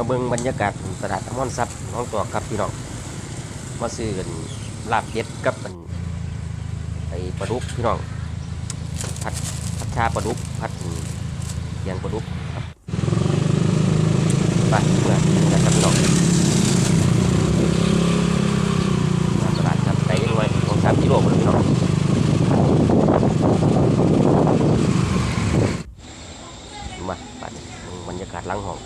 มาเบิ่งบรรยากาศตลาดอมอนซับน้องตัวครับพี่น้องมาซื้อกันลาบเด็ดกับมันไอปลาดุกพี่น้องผัดผัดชาปลาดุกผัดยางปลาดุกครับไปเพื่อนกันครับพี่น้องมาตลาดครับไปยังไงของสามกิโลเลยพี่น้องมาไปเบิ่งบรรยากาศหลังห้อง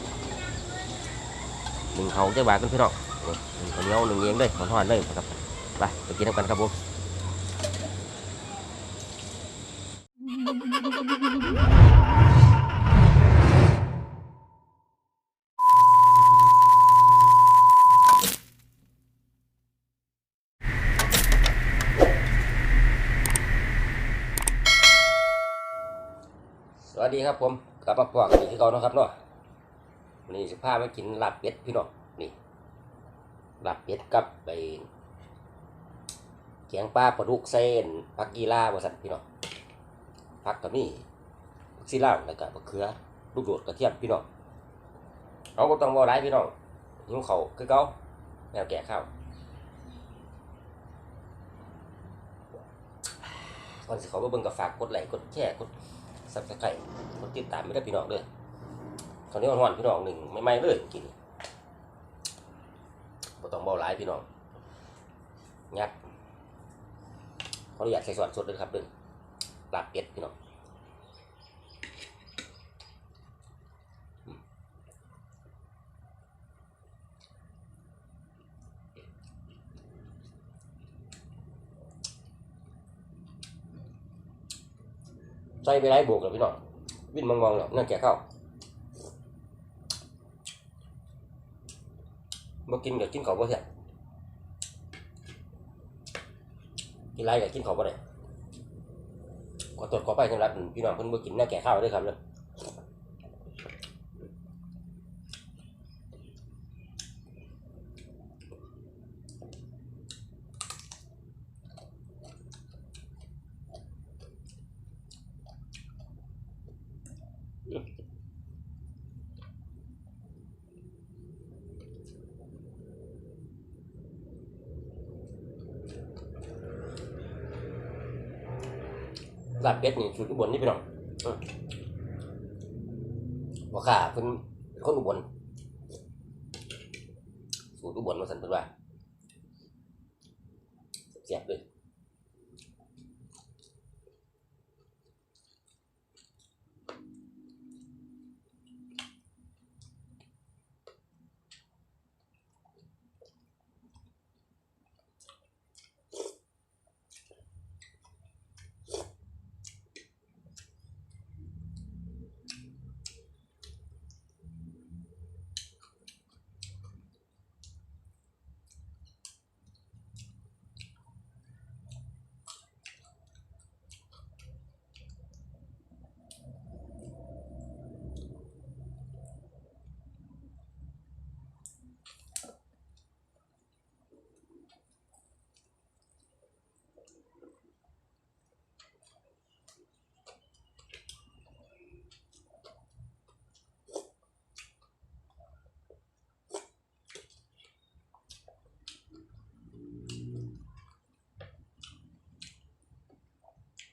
หนึ่งเขาจะ บาทกันพี่น้องนี่หนึ่งข้าวเหนียวหนึ่งเองเลยขอทอดเลยครับไปไปกินน้ำกันครับผมสวัสดีครับผมกลับมาพอกันอีกที่เก่านะครับเนาะวันนี้สิพามากินลาบเป็ดพี่น้อง นี่ลาบเป็ดกับไปแกงปลาปลาดุกเส้นผักกีฬาบสันพี่น้องผักกับนี่ผักซีลาวแล้วก็มะเขือลูกโดดกระเทียมพี่น้องเอาก็ต้องบ่ร้ายพี่น้องหิวเขาคือเก่าแนวแก่ข้าวก่อนสิเขาไปเบิ่งกับฝากกดไลค์กดแชร์กดซับสไครต์กดติดตามไม่ได้พี่น้องเด้อคราวนี้อ่อนๆพี่น้องหนึ่งไม่ไม่เลยกิน ต้องเบาหลายพี่น้องงัดขออนุญาตใส่สวนสดเลยครับเด้อลาบเป็ดพี่น้องใส่ไปไรบวกเลยพี่น้องวิ่นมองๆเนาะนั่นแก่เข้า มากินกับกินข้าบ่เสียกินไรกับกินข้าบ่ได้ขอตรวจขอไปสำหรับพี่น้องเพิ่นบ่กินน่แก่ข้าวด้วยครับเลย ลาบเป็ดนี่สูตรอุบลนี่พี่น้องอืมบ่าเพิ่นเป็นคนอุบลสูตรอุบลมาสั่นเพิ่นว่าแซ่บเลย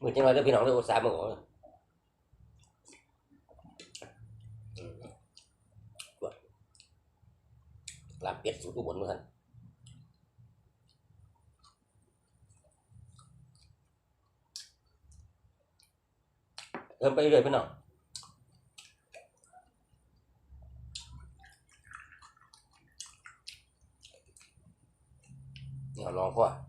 มื้อจังไดเด้อพี่น้องเด้ออุตส่าห์มาขออืมว่าลาบเป็ดสูตรอุบลมาสั่นเริ่มไปเรื่อยพี่น้องนี่เอาลองพ่อโอ้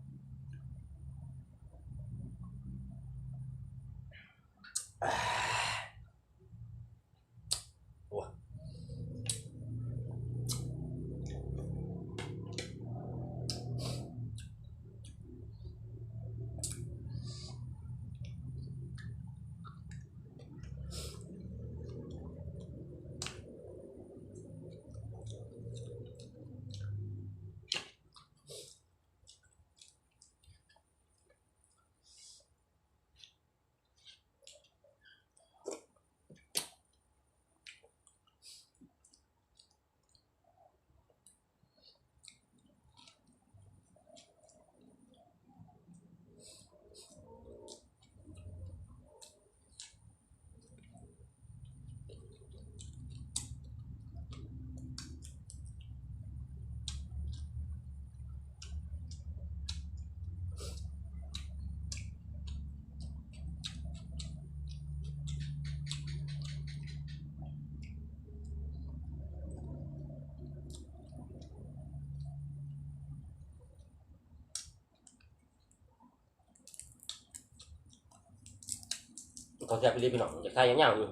เขาแซ่บไปเรียกพี่น้องอยากทายยาวๆอยู่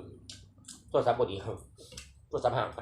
โทรศัพท์บ่ดีโทรศัพท์ห่างไป